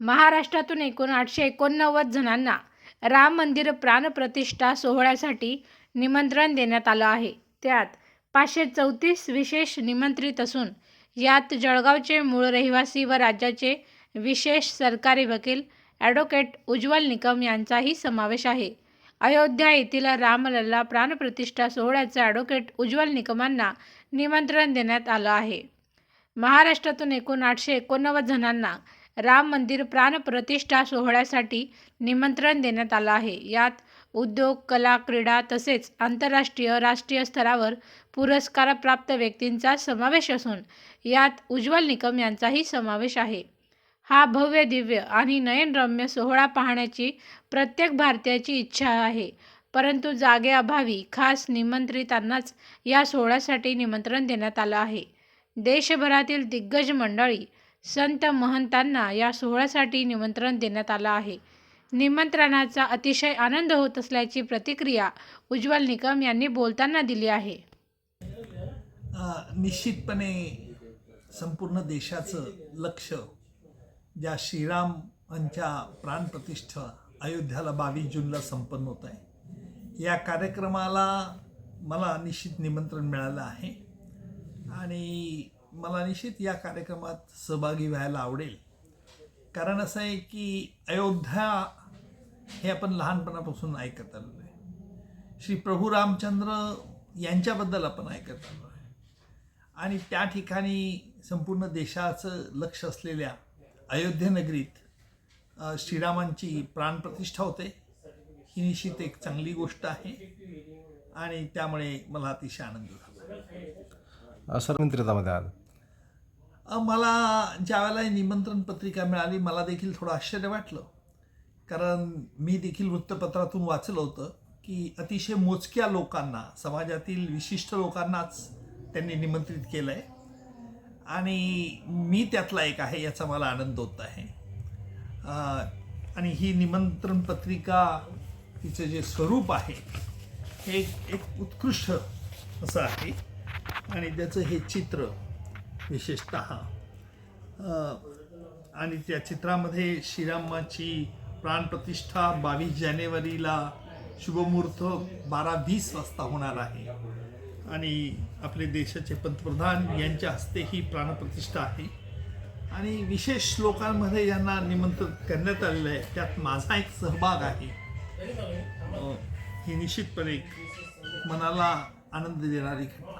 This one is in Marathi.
महाराष्ट्रातून एकूण आठशे एकोणनव्वद जणांना राम मंदिर प्राणप्रतिष्ठा सोहळ्यासाठी निमंत्रण देण्यात आलं आहे. त्यात पाचशे चौतीस विशेष निमंत्रित असून यात जळगावचे मूळ रहिवासी व राज्याचे विशेष सरकारी वकील ॲडव्होकेट उज्ज्वल निकम यांचाही समावेश आहे. अयोध्या येथील रामलल्ला प्राणप्रतिष्ठा सोहळ्याचं ॲडव्होकेट उज्ज्वल निकमांना निमंत्रण देण्यात आलं आहे. महाराष्ट्रातून एकूण आठशे एकोणनव्वद जणांना राम मंदिर प्राणप्रतिष्ठा सोहळ्यासाठी निमंत्रण देण्यात आलं आहे. यात उद्योग कला क्रीडा तसेच आंतरराष्ट्रीय राष्ट्रीय स्तरावर पुरस्कारप्राप्त व्यक्तींचा समावेश असून यात उज्ज्वल निकम यांचाही समावेश आहे. हा भव्य दिव्य आणि नयनरम्य सोहळा पाहण्याची प्रत्येक भारतीयाची इच्छा आहे. परंतु जागेअभावी खास निमंत्रितांनाच या सोहळ्यासाठी निमंत्रण देण्यात आलं आहे. देशभरातील दिग्गज मंडळी संत महंतांना या सोहळ्यासाठी निमंत्रण देण्यात आलं आहे. निमंत्रणाचा अतिशय आनंद होत असल्याची प्रतिक्रिया उज्ज्वल निकम यांनी बोलताना दिली आहे. निश्चितपणे संपूर्ण देशाचं लक्ष ज्या श्रीरामांच्या प्राणप्रतिष्ठा अयोध्याला बावीस जूनला संपन्न होत आहे. या कार्यक्रमाला मला निश्चित निमंत्रण मिळालं आहे. आणि मला निश्चित या कार्यक्रमात सहभागी व्हायला आवडेल. कारण असं आहे की अयोध्या हे आपण लहानपणापासून ऐकत आलेलो आहे. श्री प्रभू रामचंद्र यांच्याबद्दल आपण ऐकत आलो आहे. आणि त्या ठिकाणी संपूर्ण देशाचं लक्ष असलेल्या अयोध्यानगरीत श्रीरामांची प्राणप्रतिष्ठा होते. ही निश्चित एक चांगली गोष्ट आहे. आणि त्यामुळे मला अतिशय आनंद झाला. सर मंत्रितामध्ये आलं मला ज्यावेळेला निमंत्रण पत्रिका मिळाली मला देखील थोडं आश्चर्य वाटलं. कारण मी देखील वृत्तपत्रातून वाचलं होतं की अतिशय मोजक्या लोकांना समाजातील विशिष्ट लोकांनाच त्यांनी निमंत्रित केलं आहे आणि मी त्यातला एक आहे याचा मला आनंद होत आहे. आणि ही निमंत्रण पत्रिका तिचं जे स्वरूप आहे हे एक उत्कृष्ट असं आहे. आणि त्याचं हे चित्र विशेषत. आणि त्या चित्रामध्ये श्रीरामाची प्राणप्रतिष्ठा बावीस जानेवारीला शुभमुहूर्त बारा वीस वाजता होणार आहे. आणि आपले देशाचे पंतप्रधान यांच्या हस्ते ही प्राणप्रतिष्ठा आहे. आणि विशेष लोकांमध्ये यांना निमंत्रित करण्यात आलेलं आहे. त्यात माझा एक सहभाग आहे. ही निश्चितपणे एक मनाला आनंद देणारी घटना